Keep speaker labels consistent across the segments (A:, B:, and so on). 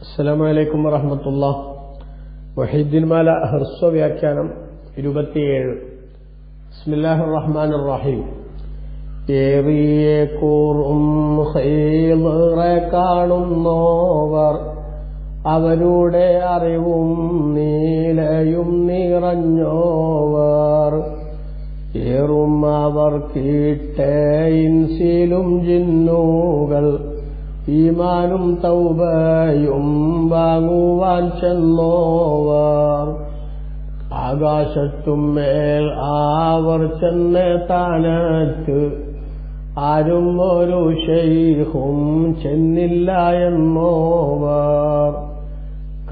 A: അസ്സലാമു അലൈക്കും വറഹമത്തുള്ള വഹീദ്ദിൻമാല ഹർസ്വ വ്യാഖ്യാനം ഇരുപത്തിയേഴ്. ബിസ്മില്ലാഹി റഹ്മാൻ റഹീം ഏറിയ കൂറും കാണുന്നോവർ. അവരുടെ അറിവും നീലയും നിറഞ്ഞോവർ. ഏറും അവർ കീട്ടേ ഇൻസിലും ജിന്നുകൾ. ഈമാനും തൗബയും വാങ്ങുവാൻ ചെന്നോവർ. ആകാശത്തും മേൽ ആവർ ചെന്ന് താനത്ത് ആരും ഒരു ശൈഹും ചെന്നില്ല എന്നോവർ.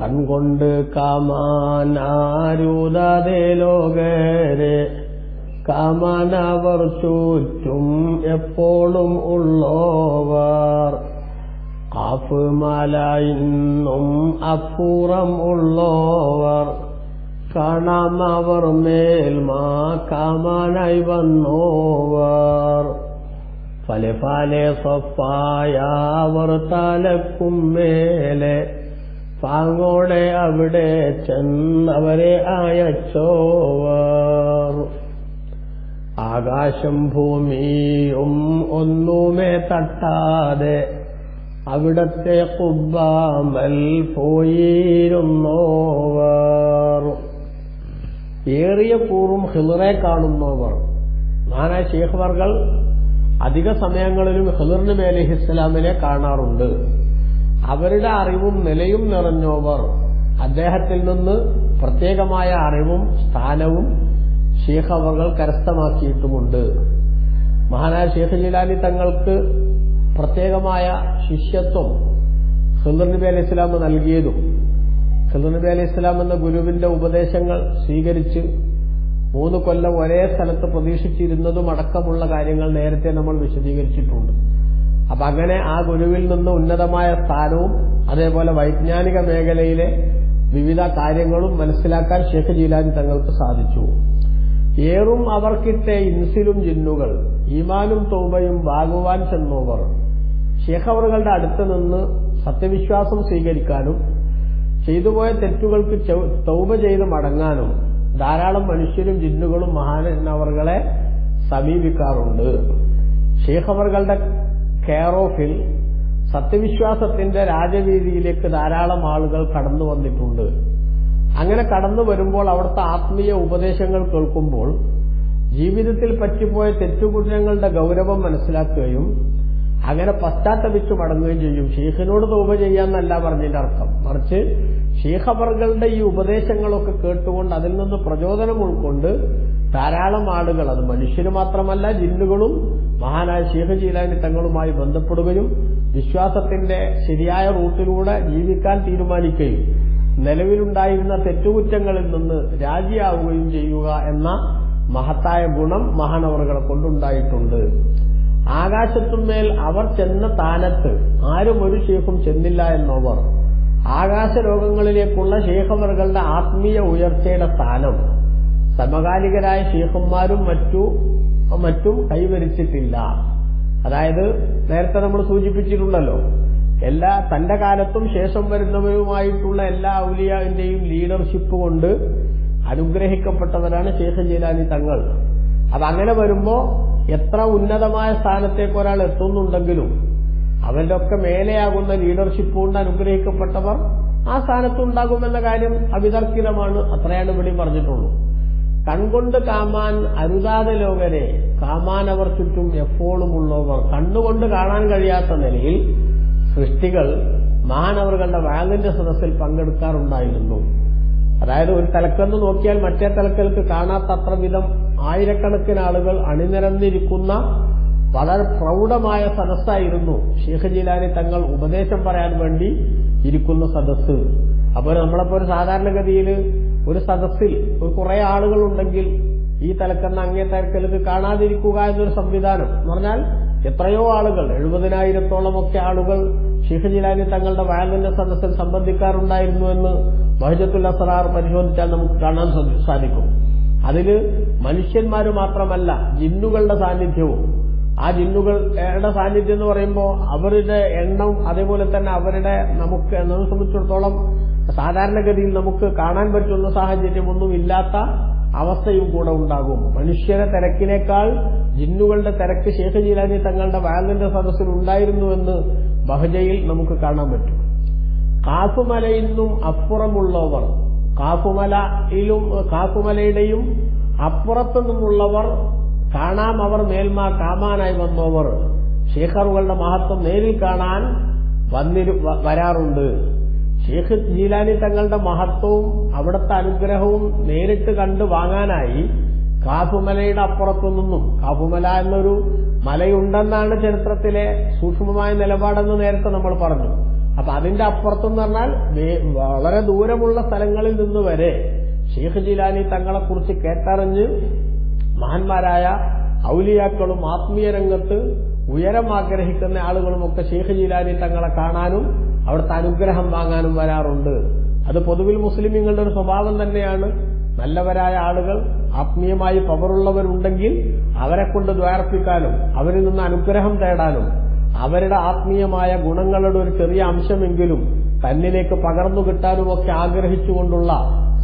A: കൺകൊണ്ട് കാമാനാരൂതാതെ ലോകരെ കാമാനവർ ചുറ്റും എപ്പോഴും ഉള്ളോവർ. കാഫ് മല ഇന്നും അപ്പുറം ഉള്ളോവർ കാണാം അവർ മേൽമാ കാമാനായി വന്നോവർ. പല പല സ്വപ്പായവർ തലക്കും മേലെ പാങ്ങോടെ അവിടെ ചെന്നവരെ അയച്ചോവർ. ആകാശം ഭൂമിയും ഒന്നുമേ തട്ടാതെ അവിടത്തെ കുബ്ബാമൽ പോയിരുന്നോവർ. ഏറിയ കൂറും ഹിളറെ കാണുന്നവർ. നാനാ ഷേഖ്വർകൾ അധിക സമയങ്ങളിലും ഹിളറിന് മേലെ ഇസ്ലാമിനെ കാണാറുണ്ട്. അവരുടെ അറിവും നിലയും നിറഞ്ഞോവർ. അദ്ദേഹത്തിൽ നിന്ന് പ്രത്യേകമായ അറിവും സ്ഥാനവും ഷേഖ് അവർ കരസ്ഥമാക്കിയിട്ടുമുണ്ട്. മഹാനായ ഷേഖ് ജിലാനി തങ്ങൾക്ക് പ്രത്യേകമായ ശിഷ്യത്വം ഖിദർ നബി അലൈഹി ഇസ്ലാം നൽകിയതും ഖിദർ നബി അലൈഹി ഇസ്ലാം എന്ന ഗുരുവിന്റെ ഉപദേശങ്ങൾ സ്വീകരിച്ച് മൂന്ന് കൊല്ലം ഒരേ സ്ഥലത്ത് പ്രതീക്ഷിച്ചിരുന്നതും അടക്കമുള്ള കാര്യങ്ങൾ നേരത്തെ നമ്മൾ വിശദീകരിച്ചിട്ടുണ്ട്. അപ്പൊ അങ്ങനെ ആ ഗുരുവിൽ നിന്ന് ഉന്നതമായ സ്ഥാനവും അതേപോലെ വൈജ്ഞാനിക മേഖലയിലെ വിവിധ കാര്യങ്ങളും മനസ്സിലാക്കാൻ ഷേഖ് ജീലാനി തങ്ങൾക്ക് സാധിച്ചു. ഏറും അവർക്കിട്ടെ ഇൻസിലും ജിന്നുകൾ ഈമാനും തൗബയും വാഗുവാൻ ചെന്നോവർ ഷേഖ് അവറുകളുടെ അടുത്ത് നിന്ന് സത്യവിശ്വാസം സ്വീകരിക്കാനും ചെയ്തുപോയ തെറ്റുകൾക്ക് തൗബ ചെയ്ത് മടങ്ങാനും ധാരാളം മനുഷ്യരും ജിന്നുകളും മഹാനവറുകളെ സമീപിക്കാറുണ്ട്. ഷേഖവറുകളുടെ കെയർ ഓഫിൽ സത്യവിശ്വാസത്തിന്റെ രാജവീതിയിലേക്ക് ധാരാളം ആളുകൾ കടന്നു വന്നിട്ടുണ്ട്. അങ്ങനെ കടന്നു വരുമ്പോൾ അവിടുത്തെ ആത്മീയ ഉപദേശങ്ങൾ കേൾക്കുമ്പോൾ ജീവിതത്തിൽ പറ്റിപ്പോയ തെറ്റുകുറ്റങ്ങളുടെ ഗൗരവം മനസ്സിലാക്കുകയും അങ്ങനെ പശ്ചാത്തപിച്ചു മടങ്ങുകയും ചെയ്യും. ഷീഖിനോട് തോപ ചെയ്യാന്നല്ല പറഞ്ഞതിന്റെ അർത്ഥം. മറിച്ച് ഷീഖബറുകളുടെ ഈ ഉപദേശങ്ങളൊക്കെ കേട്ടുകൊണ്ട് അതിൽ നിന്ന് പ്രചോദനം ഉൾക്കൊണ്ട് ധാരാളം ആളുകൾ അത് മനുഷ്യര് മാത്രമല്ല ജിന്നുകളും മഹാനായ ഷീഖ് ജീലാനി തങ്ങളുമായി ബന്ധപ്പെടുകയും വിശ്വാസത്തിന്റെ ശരിയായ റൂട്ടിലൂടെ ജീവിക്കാൻ തീരുമാനിക്കുകയും നിലവിലുണ്ടായിരുന്ന തെറ്റുകുറ്റങ്ങളിൽ നിന്ന് രാജിയാവുകയും ചെയ്യുക എന്ന മഹത്തായ ഗുണം മഹാനവറുകളെ കൊണ്ടുണ്ടായിട്ടുണ്ട്. ആകാശത്തുമേൽ അവർ ചെന്ന താനത്ത് ആരും ഒരു ഷേഖും ചെന്നില്ല എന്നവർ. ആകാശ ലോകങ്ങളിലേക്കുള്ള ഷേഖവറുകളുടെ ആത്മീയ ഉയർച്ചയുടെ സ്ഥാനം. സമകാലികരായ ഷേഖന്മാരും മറ്റു മറ്റും കൈവരിച്ചിട്ടില്ല. അതായത് നേരത്തെ നമ്മൾ സൂചിപ്പിച്ചിട്ടുണ്ടല്ലോ എല്ലാ തന്റെ കാലത്തും ശേഷം വരുന്നവരുമായിട്ടുള്ള എല്ലാ ഔലിയാവിന്റെയും ലീഡർഷിപ്പ് കൊണ്ട് അനുഗ്രഹിക്കപ്പെട്ടവരാണ് ശേഖ ജീലാനി തങ്ങൾ. അപ്പൊ അങ്ങനെ വരുമ്പോ എത്ര ഉന്നതമായ സ്ഥാനത്തേക്ക് ഒരാൾ എത്തുന്നുണ്ടെങ്കിലും അവന്റെ ഒക്കെ മേലെയാകുന്ന ലീഡർഷിപ്പ് കൊണ്ട് അനുഗ്രഹിക്കപ്പെട്ടവർ ആ സ്ഥാനത്തുണ്ടാകുമെന്ന കാര്യം അവിതർക്കിതമാണ്. അത്രയാണ് ഇവിടെ പറഞ്ഞിട്ടുള്ളൂ. കൺകൊണ്ട് കാമാൻ അരുതാതെ ലോകരെ കാമാൻ അവർ ചുറ്റും എപ്പോഴും ഉള്ളവർ. കണ്ണുകൊണ്ട് കാണാൻ കഴിയാത്ത നിലയിൽ സൃഷ്ടികൾ മഹാനവറുകളുടെ വാങ്ങിന്റെ സദസ്സിൽ പങ്കെടുക്കാറുണ്ടായിരുന്നു. അതായത് ഒരു തലക്കെന്ന് നോക്കിയാൽ മറ്റേ തലക്കൽക്ക് കാണാത്തത്ര വിധം ആയിരക്കണക്കിന് ആളുകൾ അണിനിരന്നിരിക്കുന്ന വളരെ പ്രൗഢമായ സദസ്സായിരുന്നു ഷേഖ് ജീലാനി തങ്ങൾ ഉപദേശം പറയാൻ വേണ്ടി ഇരിക്കുന്ന സദസ്സ്. അപ്പോൾ നമ്മളിപ്പോ ഒരു സാധാരണഗതിയിൽ ഒരു സദസ്സിൽ ഒരു കുറെ ആളുകളുണ്ടെങ്കിൽ ഈ തലക്കെന്ന് അങ്ങേ തലക്കലേക്ക് കാണാതിരിക്കുക എന്നൊരു സംവിധാനം എന്ന് പറഞ്ഞാൽ എത്രയോ ആളുകൾ എഴുപതിനായിരത്തോളം ഒക്കെ ആളുകൾ ഷീഖ് ജിലാനി തങ്ങളുടെ വയലിന്റെ സദസ്സിൽ സംബന്ധിക്കാറുണ്ടായിരുന്നു എന്ന് ബഹജത്തുൽ അസറാർ പരിശോധിച്ചാൽ നമുക്ക് കാണാൻ സാധിക്കും. അതിൽ മനുഷ്യന്മാര് മാത്രമല്ല ജിന്നുകളുടെ സാന്നിധ്യവും. ആ ജിന്നുകളുടെ സാന്നിധ്യം എന്ന് പറയുമ്പോൾ അവരുടെ എണ്ണം അതേപോലെ തന്നെ അവരുടെ നമുക്ക് എന്നെ സംബന്ധിച്ചിടത്തോളം സാധാരണഗതിയിൽ നമുക്ക് കാണാൻ പറ്റുന്ന സാഹചര്യമൊന്നും ഇല്ലാത്ത അവസ്ഥയും കൂടെ ഉണ്ടാകും. മനുഷ്യരെ തിരക്കിനേക്കാൾ ജിന്നുകളുടെ തിരക്ക് ശേഖ ജീലാനി തങ്ങളുടെ വാലിന്റെ സദസ്സിൽ ഉണ്ടായിരുന്നുവെന്ന് ബഹജയിൽ നമുക്ക് കാണാൻ പറ്റും. കാസുമലയിൽ നിന്നും അപ്പുറമുള്ളവർ കാഫുമലയിലും കാഫുമലയുടെയും അപ്പുറത്തു നിന്നുള്ളവർ കാണാം അവർ മേൽമ കാമാനായി വന്നവർ. ശേഖറുകളുടെ മഹത്വം നേരിൽ കാണാൻ വന്നിരു വരാറുണ്ട്. ഷേഖ് ജീലാനി തങ്ങളുടെ മഹത്വവും അവിടുത്തെ അനുഗ്രഹവും നേരിട്ട് കണ്ടു വാങ്ങാനായി കാഫുമലയുടെ അപ്പുറത്തു നിന്നും കാഫുമല എന്നൊരു മലയുണ്ടെന്നാണ് ചരിത്രത്തിലെ സൂക്ഷ്മമായ നിലപാടെന്ന് നേരത്തെ നമ്മൾ പറഞ്ഞു. അപ്പൊ അതിന്റെ അപ്പുറത്തെന്ന് പറഞ്ഞാൽ വളരെ ദൂരമുള്ള സ്ഥലങ്ങളിൽ നിന്ന് വരെ ഷെയ്ഖ് ജിലാനി തങ്ങളെക്കുറിച്ച് കേട്ടറിഞ്ഞ് മഹാന്മാരായ ഔലിയാക്കളും ആത്മീയ രംഗത്ത് ഉയരം ആഗ്രഹിക്കുന്ന ആളുകളുമൊക്കെ ഷെയ്ഖ് ജിലാനി തങ്ങളെ കാണാനും അവിടുത്തെ അനുഗ്രഹം വാങ്ങാനും വരാറുണ്ട്. അത് പൊതുവിൽ മുസ്ലിമീങ്ങളുടെ ഒരു സ്വഭാവം തന്നെയാണ്. നല്ലവരായ ആളുകൾ ആത്മീയമായി പവറുള്ളവരുണ്ടെങ്കിൽ അവരെ കൊണ്ട് ദ്വാർപ്പിക്കാനും അവരിൽ നിന്ന് അനുഗ്രഹം തേടാനും അവരുടെ ആത്മീയമായ ഗുണങ്ങളുടെ ഒരു ചെറിയ അംശമെങ്കിലും തന്നിലേക്ക് പകർന്നു കിട്ടാനും ഒക്കെ ആഗ്രഹിച്ചുകൊണ്ടുള്ള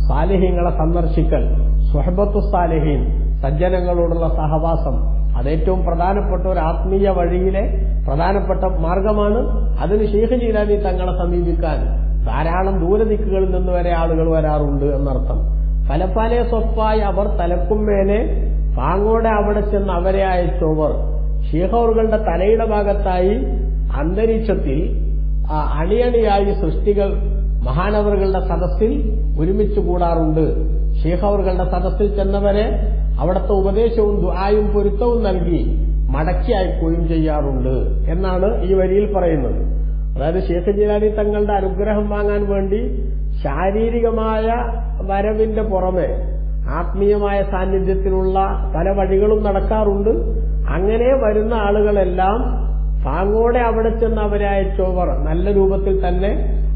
A: സാലിഹ്യങ്ങളെ സന്ദർശിക്കൽ സുഹബത്തു സാലിഹീൻ സജ്ജനങ്ങളോടുള്ള സഹവാസം. അതേറ്റവും പ്രധാനപ്പെട്ട ഒരു ആത്മീയ വഴിയിലെ പ്രധാനപ്പെട്ട മാർഗമാണ്. അതിന് ഷെയ്ഖ് ജീലാനി തങ്ങളെ സമീപിക്കാൻ ധാരാളം ദൂരദിക്കുകളിൽ നിന്ന് വരെ ആളുകൾ വരാറുണ്ട് എന്നർത്ഥം. ഫലപ്പാലെ സ്വപ്പായി അവർ തലക്കുമ്മേലെ പാങ്ങോടെ അവിടെ ചെന്ന് അവരെ അയച്ചോവർ. ഷീഹോറുകളുടെ തലയുടെ ഭാഗത്തായി അന്തരീക്ഷത്തിൽ അണിയണിയായി സൃഷ്ടികൾ മഹാനവറുകളുടെ സദസ്സിൽ ഒരുമിച്ച് കൂടാറുണ്ട്. ഷീഹവറുകളുടെ സദസ്സിൽ ചെന്നവരെ അവിടുത്തെ ഉപദേശവും ദുആയും പൊരുത്തവും നൽകി മടക്കി അയക്കുകയും ചെയ്യാറുണ്ട് എന്നാണ് ഈ വരിയിൽ പറയുന്നത്. അതായത് ഷേഖ് ജിലാനി തങ്ങളുടെ അനുഗ്രഹം വാങ്ങാൻ വേണ്ടി ശാരീരികമായ വരവിന്റെ പുറമെ ആത്മീയമായ സാന്നിധ്യത്തിലുള്ള പല വഴികളും നടക്കാറുണ്ട്. അങ്ങനെ വരുന്ന ആളുകളെല്ലാം പാങ്ങോടെ അവിടെ ചെന്ന് അവരെ നല്ല രൂപത്തിൽ തന്നെ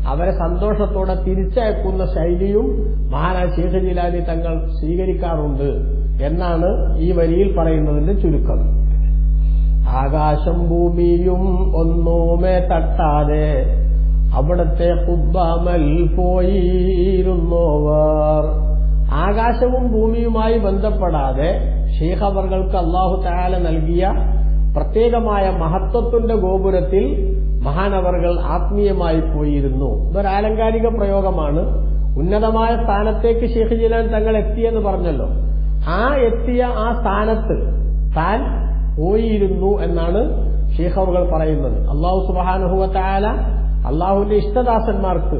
A: അവരെ സന്തോഷത്തോടെ തിരിച്ചയക്കുന്ന ശൈലിയും മഹാരാജ് ശേഖ ജിലാനി തങ്ങൾ സ്വീകരിക്കാറുണ്ട് എന്നാണ് ഈ വരിയിൽ പറയുന്നതിന്റെ ചുരുക്കം. ആകാശം ഭൂമിയും ഒന്നോമേ തട്ടാതെ അവിടത്തെ കുബ്ബാമൽ പോയിരുന്നോവർ. ആകാശവും ഭൂമിയുമായി ബന്ധപ്പെടാതെ ഷെയ്ഖ് അവർക്ക് അള്ളാഹു താല നൽകിയ പ്രത്യേകമായ മഹത്വത്തിന്റെ ഗോപുരത്തിൽ മഹാനവറുകൾ ആത്മീയമായി പോയിരുന്നു. ഇതൊരു ആലങ്കാരിക പ്രയോഗമാണ്. ഉന്നതമായ സ്ഥാനത്തേക്ക് ഷെയ്ഖ് ജിലാൻ തങ്ങൾ എത്തിയെന്ന് പറഞ്ഞല്ലോ. ആ എത്തിയ ആ സ്ഥാനത്ത് താൻ പോയിരുന്നു എന്നാണ് ഷെയ്ഖ് അവർ പറയുന്നത് അള്ളാഹു സുബാനുഹുവത്തായാല അള്ളാഹുവിന്റെ ഇഷ്ടദാസന്മാർക്ക്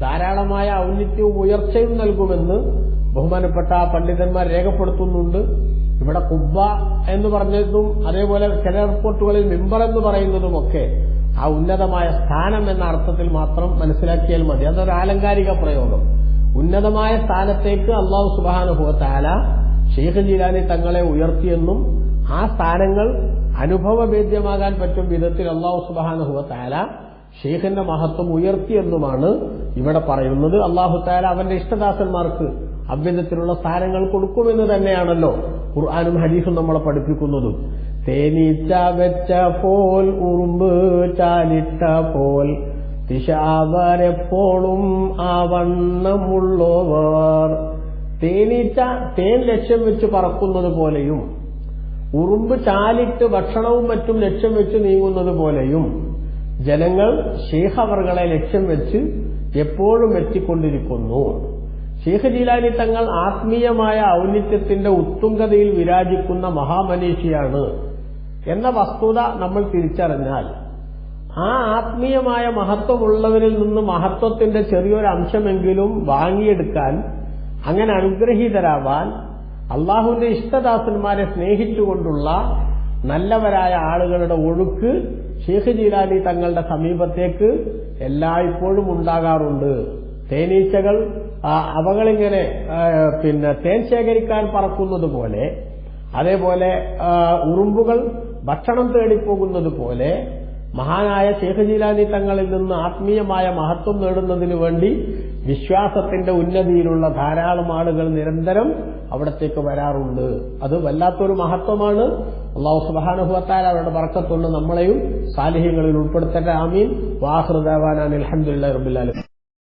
A: ധാരാളമായ ഔന്നിത്യവും ഉയർച്ചയും നൽകുമെന്ന് ബഹുമാനപ്പെട്ട പണ്ഡിതന്മാർ രേഖപ്പെടുത്തുന്നുണ്ട്. ഇവിടെ കുബ്ബ എന്ന് പറഞ്ഞതും അതേപോലെ ചില റിപ്പോർട്ടുകളിൽ മിമ്പർ എന്ന് പറയുന്നതുമൊക്കെ ആ ഉന്നതമായ സ്ഥാനം എന്ന അർത്ഥത്തിൽ മാത്രം മനസ്സിലാക്കിയാൽ മതി. അതൊരു ആലങ്കാരിക പ്രയോഗം. ഉന്നതമായ സ്ഥാനത്തേക്ക് അള്ളാഹു സുബാനുഭവത്താല ഷെയ്ഖ് ജീലാനി തങ്ങളെ ഉയർത്തിയെന്നും ആ സ്ഥാനങ്ങൾ അനുഭവവേദ്യമാകാൻ പറ്റും വിധത്തിൽ അള്ളാഹു സുബാനുഭവത്താല ഷെയ്ഖിന്റെ മഹത്വം ഉയർത്തിയെന്നുമാണ് ഇവിടെ പറയുന്നത്. അള്ളാഹു താല അവന്റെ ഇഷ്ടദാസന്മാർക്ക് അഭ്യന്തത്തിലുള്ള സ്ഥാനങ്ങൾ കൊടുക്കുമെന്ന് തന്നെയാണല്ലോ ഖുർആാനും ഹദീസും നമ്മളെ പഠിപ്പിക്കുന്നതും. തേനീച്ച വെച്ച പോൽ ഉറുമ്പ് ചാലിട്ട പോൽ തിശാവരെപ്പോളും ആ വണ്ണമുള്ളവർ. തേനീച്ച തേൻ ലക്ഷ്യം വെച്ച് പറക്കുന്നത് പോലെയും ഉറുമ്പ് ചാലിട്ട് ഭക്ഷണവും മറ്റും ലക്ഷ്യം വെച്ച് നീങ്ങുന്നത് പോലെയും ജനങ്ങൾ ശേഖവറുകളെ ലക്ഷ്യം വെച്ച് എപ്പോഴും എത്തിക്കൊണ്ടിരിക്കുന്നു. ഷേഖ് ജീലാനി തങ്ങൾ ആത്മീയമായ ഔന്നിത്യത്തിന്റെ ഉത്തുംഗതയിൽ വിരാജിക്കുന്ന മഹാമനീഷിയാണ് എന്ന വസ്തുത നമ്മൾ തിരിച്ചറിഞ്ഞാൽ ആ ആത്മീയമായ മഹത്വമുള്ളവരിൽ നിന്ന് മഹത്വത്തിന്റെ ചെറിയൊരു അംശമെങ്കിലും വാങ്ങിയെടുക്കാൻ അങ്ങനെ അനുഗ്രഹീതരാവാൻ അള്ളാഹുവിന്റെ ഇഷ്ടദാസന്മാരെ സ്നേഹിച്ചുകൊണ്ടുള്ള നല്ലവരായ ആളുകളുടെ ഒഴുക്ക് ഷെയ്ഖ് ജീലാനി തങ്ങളുടെ സമീപത്തേക്ക് എല്ലായ്പ്പോഴും ഉണ്ടാകാറുണ്ട്. തേനീച്ചകൾ അവകളിങ്ങനെ പിന്നെ തേൻ ശേഖരിക്കാൻ പറക്കുന്നത് പോലെ അതേപോലെ ഉറുമ്പുകൾ ഭക്ഷണം തേടിപ്പോകുന്നത് പോലെ മഹാനായ ഷേഖ് ജീലാനി തങ്ങളിൽ നിന്ന് ആത്മീയമായ മഹത്വം നേടുന്നതിന് വേണ്ടി വിശ്വാസത്തിന്റെ ഉന്നതിയിലുള്ള ധാരാളം ആളുകൾ നിരന്തരം അവിടത്തേക്ക് വരാറുണ്ട്. അത് വല്ലാത്തൊരു മഹത്വമാണ്. അള്ളാഹു സുബാനുഭവത്താൽ അവരുടെ വർക്കത്തുള്ള നമ്മളെയും സാലിഹ്യങ്ങളിൽ ഉൾപ്പെടുത്തട്ടെ. ആമീൻ. വാഹൃദാൻ അലഹമുല്ലാ റബുല്ലാലും